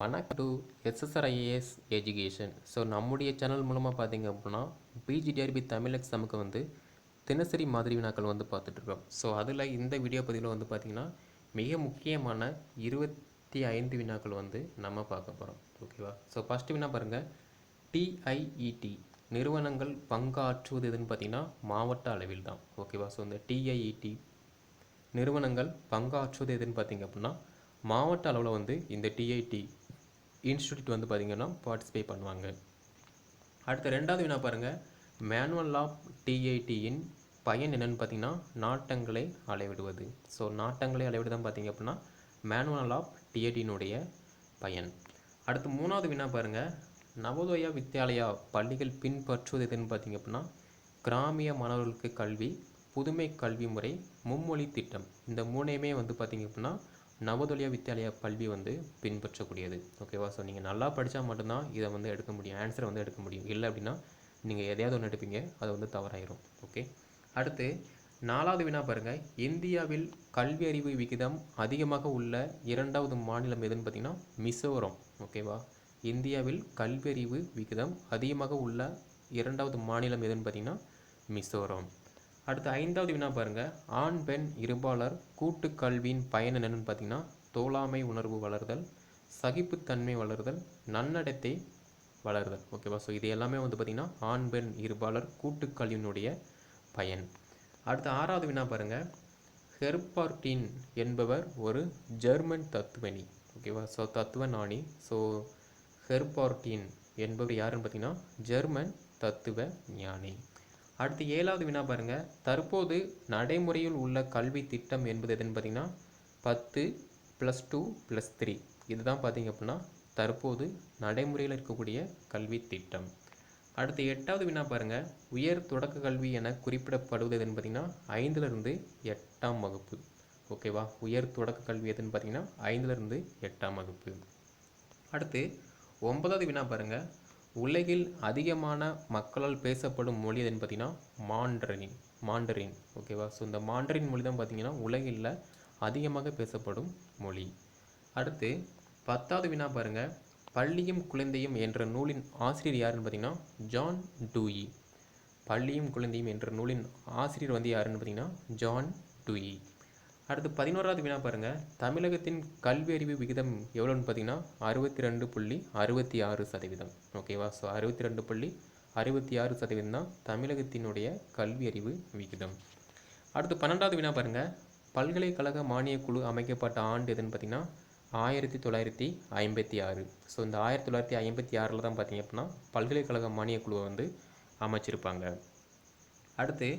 வணக்கம் to SSR IAS education so நம்முடைய channel மூலமாக பார்த்தீங்க அப்படின்னா பிஜிடிஆர்பி தமிழ் எக்ஸாமுக்கு வந்து தினசரி மாதிரி வினாக்கள் வந்து பார்த்துட்ருக்கோம் ஸோ அதில் இந்த வீடியோ பதிவில் வந்து பார்த்திங்கன்னா மிக முக்கியமான இருபத்தி ஐந்து வினாக்கள் வந்து நம்ம பார்க்க போகிறோம் ஓகேவா ஸோ ஃபஸ்ட்டு வினா பாருங்கள் டிஐஇடி நிறுவனங்கள் பங்காற்றுவது எதுன்னு பார்த்தீங்கன்னா மாவட்ட அளவில் தான். ஓகேவா ஸோ இந்த டிஐஇடி நிறுவனங்கள் பங்காற்றுவது எதுன்னு பார்த்தீங்க அப்படின்னா மாவட்ட அளவில் வந்து இந்த டிஐடி இன்ஸ்டியூட் வந்து பார்த்திங்கன்னா பார்ட்டிசிபேட் பண்ணுவாங்க. அடுத்த ரெண்டாவது வினா பாருங்கள் மேனுவல் ஆஃப் டிஐடியின் பயன் என்னென்னு பார்த்தீங்கன்னா நாட்டங்களை அளவிடுவது. ஸோ நாட்டங்களை அளவிடுதான் பார்த்தீங்க அப்படின்னா மேனுவல் ஆஃப் டிஐடியினுடைய பயன். அடுத்து மூணாவது வினா பாருங்கள் நவோதயா வித்யாலயா பள்ளிகள் பின்பற்றுவது எதுன்னு பார்த்தீங்க அப்படின்னா கிராமிய மாணவர்களுக்கு கல்வி புதுமை கல்வி முறை மும்மொழி திட்டம். இந்த மூணையுமே வந்து பார்த்திங்க அப்படின்னா நவோதயா வித்யாலயா கல்வி வந்து பின்பற்றக்கூடியது. ஓகேவா ஸோ நீங்கள் நல்லா படித்தா மட்டும்தான் இதை வந்து எடுக்க முடியும். ஆன்சரை வந்து எடுக்க முடியும். இல்லை அப்படின்னா நீங்கள் எதையாவது ஒன்று எடுப்பீங்க அது வந்து தவறாயிரும். ஓகே அடுத்து நாலாவது வினா பாருங்கள் இந்தியாவில் கல்வி அறிவு விகிதம் அதிகமாக உள்ள இரண்டாவது மாநிலம் எதுன்னு பார்த்தீங்கன்னா மிசோரம். ஓகேவா இந்தியாவில் கல்வியறிவு விகிதம் அதிகமாக உள்ள இரண்டாவது மாநிலம் எதுன்னு பார்த்தீங்கன்னா மிசோரம். அடுத்து ஐந்தாவது வினா பாருங்கள் ஆண் பெண் இருபாலர் கூட்டு கல்வியின் பயன் என்னென்னு பார்த்தீங்கன்னா தோழாமை உணர்வு வளர்தல் சகிப்புத்தன்மை வளர்தல் நன்னடத்தை வளர்தல். ஓகேவா ஸோ இது எல்லாமே வந்து பார்த்திங்கன்னா ஆண் பெண் இருபாலர் கூட்டு கல்வியினுடைய பயன். அடுத்து ஆறாவது வினா பாருங்கள் ஹெர்பார்டின் என்பவர் ஒரு ஜெர்மன் தத்துவணி ஓகேவா ஸோ தத்துவ நாணி ஸோ ஹெர்பார்டின் என்பவர் யாருன்னு பார்த்தீங்கன்னா ஜெர்மன் தத்துவ ஞானி அடுத்து ஏழாவது வினா பாருங்க. தற்போது நடைமுறையில் உள்ள கல்வி திட்டம் என்பது எதுன்னு பார்த்தீங்கன்னா பத்து ப்ளஸ் டூ ப்ளஸ் த்ரீ இதுதான் பார்த்தீங்க அப்படின்னா தற்போது நடைமுறையில் இருக்கக்கூடிய கல்வி திட்டம். அடுத்து எட்டாவது வினா பாருங்க. உயர் தொடக்க கல்வி என குறிப்பிடப்படுவது எதுன்னு பார்த்தீங்கன்னா ஐந்துலேருந்து எட்டாம் வகுப்பு. ஓகேவா உயர் தொடக்க கல்வி எதுன்னு பார்த்தீங்கன்னா ஐந்துலேருந்து எட்டாம் வகுப்பு. அடுத்து ஒன்பதாவது வினா பாருங்கள் உலகில் அதிகமான மக்களால் பேசப்படும் மொழி எதுன்னு பார்த்தீங்கன்னா மாண்டரின் மாண்டரின் ஓகேவா ஸோ இந்த மாண்டரின் மொழி தான் பார்த்தீங்கன்னா உலகில் அதிகமாக பேசப்படும் மொழி. அடுத்து பத்தாவது வினா பாருங்க. பள்ளியும் குழந்தையும் என்ற நூலின் ஆசிரியர் யாருன்னு பார்த்தீங்கன்னா ஜான் டூயி. பள்ளியும் குழந்தையும் என்ற நூலின் ஆசிரியர் வந்து யாருன்னு பார்த்தீங்கன்னா ஜான் டூயி. அடுத்து பதினோராவது வினா பாருங்கள் தமிழகத்தின் கல்வி அறிவு விகிதம் எவ்வளோன்னு பார்த்தீங்கன்னா அறுபத்தி ரெண்டு புள்ளி அறுபத்தி ஆறு சதவீதம். ஓகேவா ஸோ அறுபத்தி ரெண்டு புள்ளி அறுபத்தி ஆறு சதவீதம் தான் தமிழகத்தினுடைய கல்வி அறிவு விகிதம். அடுத்து பன்னெண்டாவது வினா பாருங்கள் பல்கலைக்கழக மானியக் குழு அமைக்கப்பட்ட ஆண்டு எதுன்னு பார்த்தீங்கன்னா ஆயிரத்தி தொள்ளாயிரத்தி ஐம்பத்தி ஆறு. ஸோ இந்த ஆயிரத்தி தொள்ளாயிரத்தி ஐம்பத்தி ஆறில் தான் பார்த்தீங்க அப்படின்னா பல்கலைக்கழக மானியக் குழுவை வந்து அமைச்சிருப்பாங்க. அடுத்து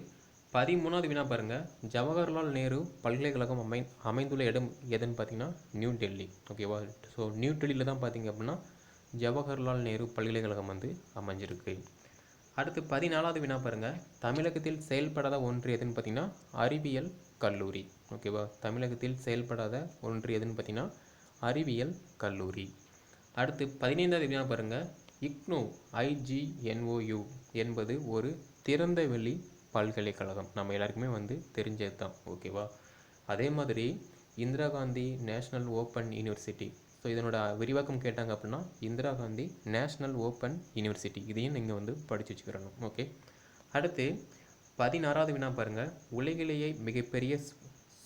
பதிமூணாவது வினா பாருங்கள் ஜவஹர்லால் நேரு பல்கலைக்கழகம் அமை அமைந்துள்ள இடம் எதுன்னு பார்த்தீங்கன்னா நியூ டெல்லி. ஓகேவா ஸோ நியூ டெல்லியில் தான் பார்த்தீங்க அப்படின்னா ஜவஹர்லால் நேரு பல்கலைக்கழகம் வந்து அமைஞ்சிருக்கு. அடுத்து பதினாலாவது வினா பாருங்கள் தமிழகத்தில் செயல்படாத ஒன்று எதுன்னு பார்த்தீங்கன்னா அறிவியல் கல்லூரி. ஓகேவா தமிழகத்தில் செயல்படாத ஒன்று எதுன்னு பார்த்தீங்கன்னா அறிவியல் கல்லூரி. அடுத்து பதினைந்தாவது வினா பாருங்கள் இக்னோ ஐஜிஎன்ஓயு என்பது ஒரு திறந்த வெளி பல்கலைக்கழகம். நம்ம எல்லாருக்குமே வந்து தெரிஞ்சது தான் ஓகேவா? அதே மாதிரி Indira Gandhi national open university. So இதனோட விரிவாக்கம் கேட்டாங்க அப்படின்னா Indira Gandhi national open university. இதையும் நீங்கள் வந்து படித்து வச்சுக்கிறணும். ஓகே? அடுத்து பதினாறாவது வினா பாருங்கள் உலகிலேயே மிகப்பெரிய சு-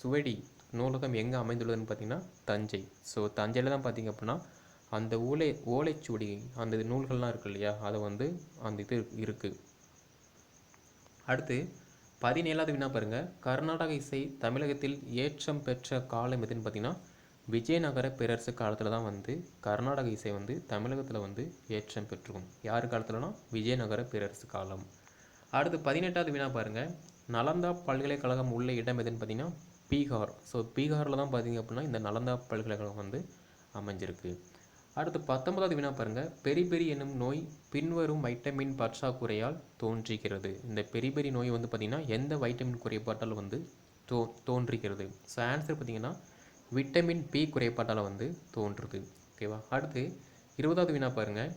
சுவடி நூலகம் எங்கே அமைந்துள்ளதுன்னு பார்த்தீங்கன்னா தஞ்சை. ஸோ தஞ்சையில் தான் பார்த்தீங்க அப்படின்னா அந்த ஓலை ஓலைச்சுவடி அந்த நூல்கள்லாம் இருக்கு இல்லையா? அதை வந்து அந்த இது இருக்குது அடுத்து பதினேழாவது வினா பாருங்கள் கர்நாடக இசை தமிழகத்தில் ஏற்றம் பெற்ற காலம் எதுன்னு பார்த்தீங்கன்னா விஜயநகர பேரரசு காலத்தில் தான் வந்து கர்நாடக இசை வந்து தமிழகத்தில் வந்து ஏற்றம் பெற்றுக்கும். யார் காலத்துலனா விஜயநகர பேரரசு காலம். அடுத்து பதினெட்டாவது வினா பாருங்கள் நலந்தா பல்கலைக்கழகம் உள்ள இடம் எதுன்னு பார்த்தீங்கன்னா பீகார். ஸோ பீகாரில் தான் பார்த்தீங்க அப்படின்னா இந்த நலந்தா பல்கலைக்கழகம் வந்து அமைஞ்சிருக்கு. அடுத்து பத்தொன்பதாவது வினா பாருங்கள் பெரிபெரி என்னும் நோய் பின்வரும் வைட்டமின் பற்றாக்குறையால் தோன்றுகிறது. இந்த பெரிபெரி நோய் வந்து பார்த்திங்கன்னா எந்த வைட்டமின் குறைபாட்டால் வந்து தோ தோன்றுகிறது? ஸோ ஆன்சர் பார்த்திங்கன்னா விட்டமின் பி குறைபாட்டால் வந்து தோன்றுது. ஓகேவா அடுத்து இருபதாவது வினா பாருங்கள்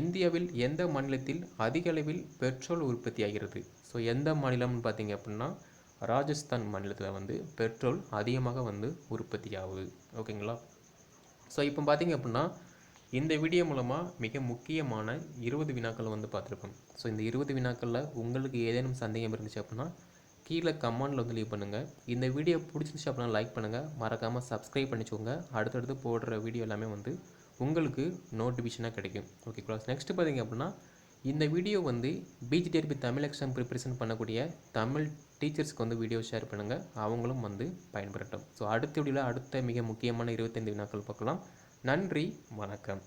இந்தியாவில் எந்த மாநிலத்தில் அதிக அளவில் பெட்ரோல் உற்பத்தி ஆகிறது? ஸோ எந்த மாநிலம்னு பார்த்தீங்க அப்படின்னா ராஜஸ்தான் மாநிலத்தில் வந்து பெட்ரோல் அதிகமாக வந்து உற்பத்தி ஆகுது ஓகேங்களா ஸோ இப்போ பார்த்தீங்க அப்படின்னா இந்த வீடியோ மூலமாக மிக முக்கியமான இருபது வினாக்கள் வந்து பார்த்துருக்கோம் ஸோ இந்த இருபது வினாக்களில் உங்களுக்கு ஏதேனும் சந்தேகம் இருந்துச்சு அப்படின்னா கீழே கமெண்டில் வந்து லீவ் பண்ணுங்கள் இந்த வீடியோ பிடிச்சிருந்துச்சு அப்படின்னா லைக் பண்ணுங்கள் மறக்காமல் சப்ஸ்கிரைப் பண்ணிக்கோங்க. அடுத்தடுத்து போடுற வீடியோ எல்லாமே வந்து உங்களுக்கு நோட்டிஃபிகேஷனாக கிடைக்கும். ஓகே க்ளாஸ் நெக்ஸ்ட்டு பார்த்தீங்க அப்படின்னா இந்த வீடியோ வந்து பிஜிடிஆர்பி தமிழ் எக்ஸாம் ப்ரிப்பரேஷன் பண்ணக்கூடிய தமிழ் டீச்சர்ஸ்க்கு வந்து வீடியோ ஷேர் பண்ணுங்கள் அவங்களும் வந்து பயன்பெறட்டும். ஸோ அடுத்த வீடியோவில் அடுத்த மிக முக்கியமான இருபத்தைந்து வினாக்கள் பார்க்கலாம். நன்றி வணக்கம்.